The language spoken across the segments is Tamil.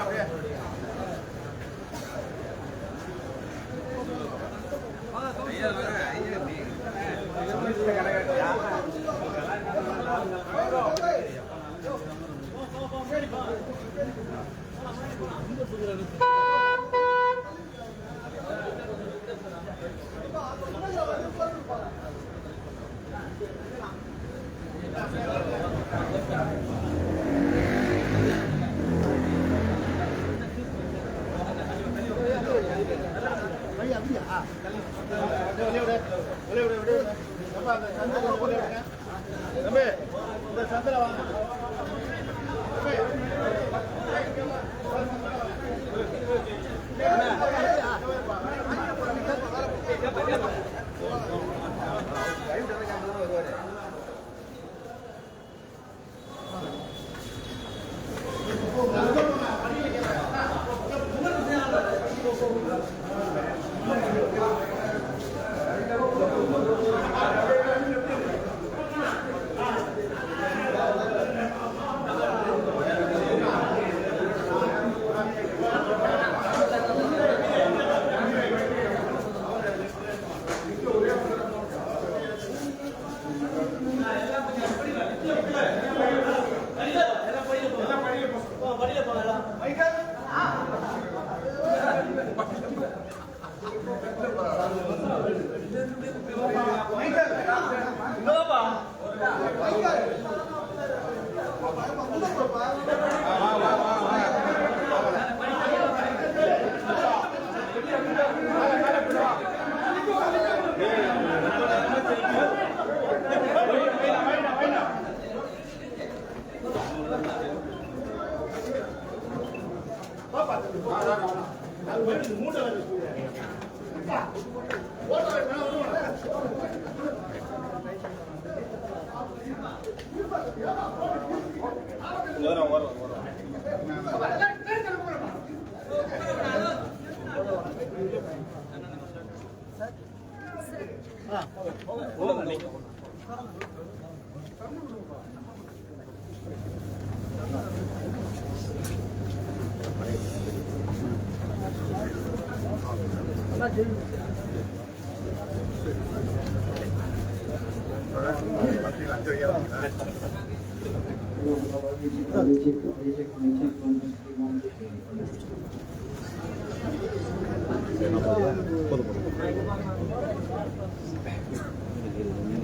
அப்படியே மைக்கேல் வரும் வரும்.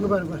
Lugar, lugar.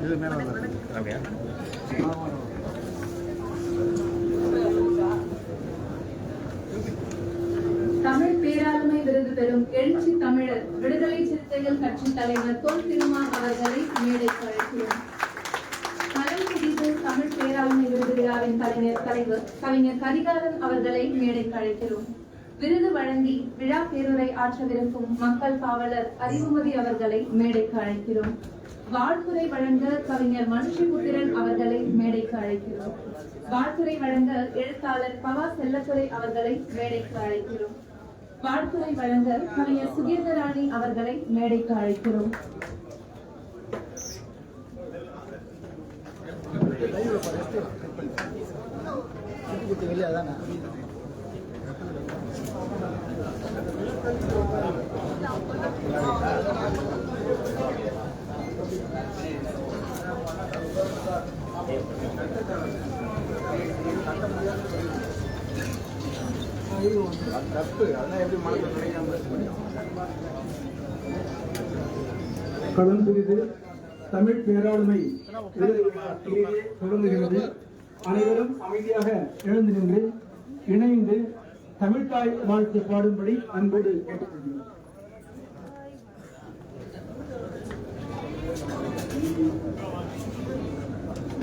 இது அப்படியா தமிழ் பேராளுமை விருது பெறும் எழுச்சி தமிழர் விடுதலை சிறுத்தைகள் கட்சி தலைவர் தொல் திருமான் அவர்களை மேடைக்கு அழைக்கிறோம் மலம் பிடித்து தமிழ் பேராளுமை விருது விழாவின் கலைஞர் தலைவர் கவிஞர் கரிகாலன் அவர்களை மேடைக்கு அழைக்கிறோம் விருது வழங்கி விழா பேருரை ஆற்றவிருக்கும் மக்கள் காவலர் அறிவுமதி அவர்களை மேடைக்கு அழைக்கிறோம் வாழ்த்துறை வழங்க கவிஞர் மனுஷிபுத்திரன் அவர்களை மேடைக்கு அழைக்கிறோம். வாழ்த்துறை வழங்க எழுத்தாளர் பவா செல்லத்துறை அவர்களை மேடைக்கு அழைக்கிறோம். வாழ்த்துறை வழங்க கவிஞர் சுகீர்தராணி அவர்களை மேடைக்கு அழைக்கிறோம். வெளியே கடன் புரிது தமிழ் பேராளுமை தொடங்குகிறது அனைவரும் அமைதியாக எழுந்து நின்று இணைந்து தமிழ்தாய் வாழ்த்து பாடும்படி அன்போடு கேட்டுக்கொள்கிறோம்.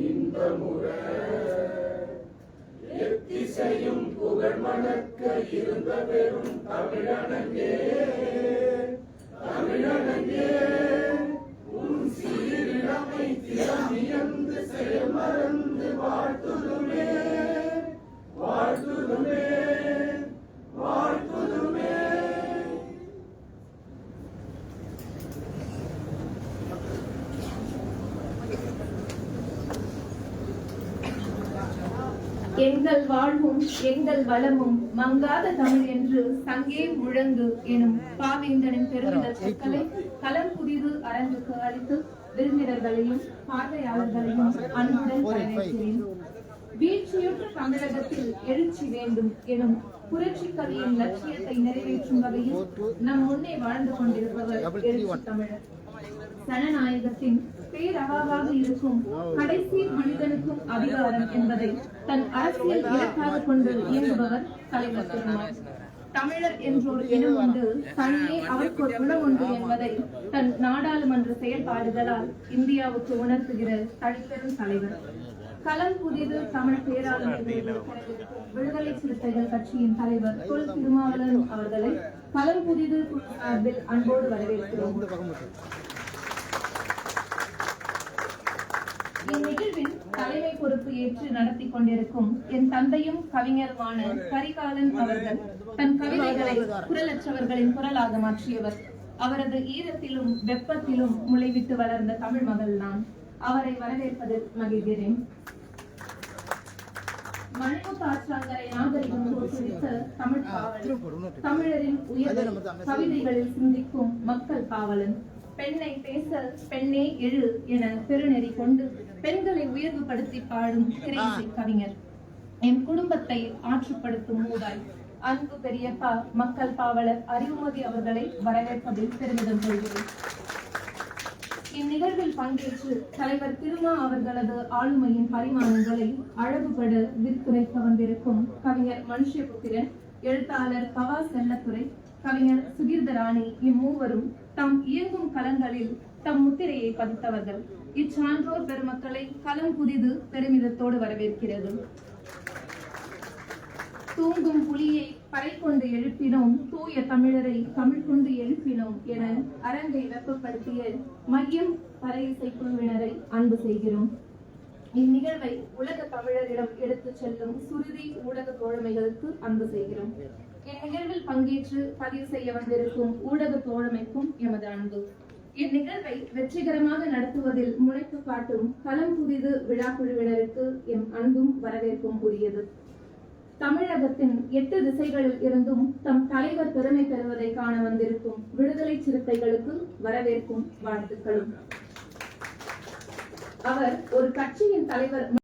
இன்பமுற எத்திசையும் புகழ் மணக்க இருந்த பெரும் தமிழனங்கே. தமிழனங்கே உன் சீரிழமை திறமியந்து செயல் மறந்து வாழ்த்து எங்கள் வாழ்வும் எங்கள் வளமும் மங்காத தமிழ் என்று சங்கே முழங்கு எனும் பாவேந்தனின் பெருமித சொற்களை களம் புதிது அரங்குக்கு அளித்து விருந்தினர்களையும் பார்வையாளர்களையும் அன்புடன் வரவேற்கிறேன். வீழ்ச்சியுற்ற தமிழகத்தில் எழுச்சி வேண்டும் எனும் புரட்சி கவியின் லட்சியத்தை நிறைவேற்றும் வகையில் நம் முன்னே வாழ்ந்து கொண்டிருப்பவர் எழுச்சி தமிழர். சனநாயகத்தின் பேரவாவாக இருக்கும் கடைசி மனிதனுக்கும் அதிகாரம் என்பதை தன் அரசியல் இலக்காக கொண்டு இயங்குபவர் தலைவர் திருமால். தமிழர் என்றொரு இனம் உண்டு தனியே அவருக்கு ஒரு உணவு உண்டு என்பதை தன் நாடாளுமன்ற செயல்பாடுகளால் இந்தியாவுக்கு உணர்த்துகிற தனிப்பெரும் தலைவர். களம் புதிது தமிழ் பேராளுமை விடுதலை சிறுத்தைகள் கட்சியின் தலைவர் தொல் திருமாவளவன் அவர்களை களம் புதிது சார்பில் அன்போடு வரவேற்கிறோம். இந்நிகழ்வின் தலைமை பொறுப்பு ஏற்று நடத்தி கொண்டிருக்கும் என் தந்தையும் கவிஞருமான கரிகாலன் அவர்கள் தன் கவிதைகளை குரலற்றவர்களின் குரலாக மாற்றியவர். அவரது ஈரத்திலும் வெப்பத்திலும் முளைவிட்டு வளர்ந்த தமிழ் மகள் நான். அவரை வரவேற்பதில் மகிழ்கிறேன். மணிமுத்து ஆற்றாங்கரை நாகரிகம் தோற்றுவித்த தமிழ் பாவலன் தமிழரின் உயர்வை கவிதைகளில் சிந்திக்கும் மக்கள் பாவலன் பெண்ணை பேச பெண்ணே எழு என பெருநெறி கொண்டு பெண்களை உயர்வுபடுத்தி பாடும் திரையிசை கவிஞர். என் குடும்பத்தை ஆற்றுப்படுத்தும் மூதாய் அன்பு பெரியப்பா மக்கள் பாவலர் அறிவுமதி அவர்களை வரவேற்பதில் பெருமிதம் கொள்கிறேன். இந்நிகழ்வில் பங்கேற்று தலைவர் திருமா அவர்களது ஆளுமையின் பரிமாணங்களை அழகுபட விரித்துரைக்க வந்திருக்கும் கவிஞர் மனுஷபுத்திரன் எழுத்தாளர் பவா செல்லத்துறை கவிஞர் சுகீர்தராணி இம்மூவரும் தாம் இயங்கும் களங்களில் தம் முத்திரையை பதித்தவர்கள். இச்சான்றோர் பெருமக்களை களம் புதிது பெருமிதத்தோடு வரவேற்கிறது. தூங்கும் புலியை பறை கொண்டு எழுப்பினோம் தூய தமிழரை தமிழ் கொண்டு எழுப்பினோம் என அரங்கை வெப்பப்படுத்திய மையம் பறை இசைக்குழுவினரை அன்பு செய்கிறோம். இந்நிகழ்வை உலக தமிழரிடம் எடுத்துச் செல்லும் சுருதி ஊடக தோழமைகளுக்கு அன்பு செய்கிறோம். இந்நிகழ்வில் பங்கேற்று பதிவு செய்ய வந்திருக்கும் ஊடக தோழமைக்கும் எமது அன்பு. இந்நிகழ்வை வெற்றிகரமாக நடத்துவதில் முனைப்பு காட்டும் களம் புதிது விழா குழுவினருக்கு எம் அன்பும் வரவேற்பும் உரியது. தமிழகத்தின் எட்டு திசைகளில் இருந்தும் தம் தலைவர் பெருமை பெறுவதை காண வந்திருக்கும் விடுதலை சிறுத்தைகளுக்கு வரவேற்கும் வாழ்த்துக்களும். அவர் ஒரு கட்சியின் தலைவர்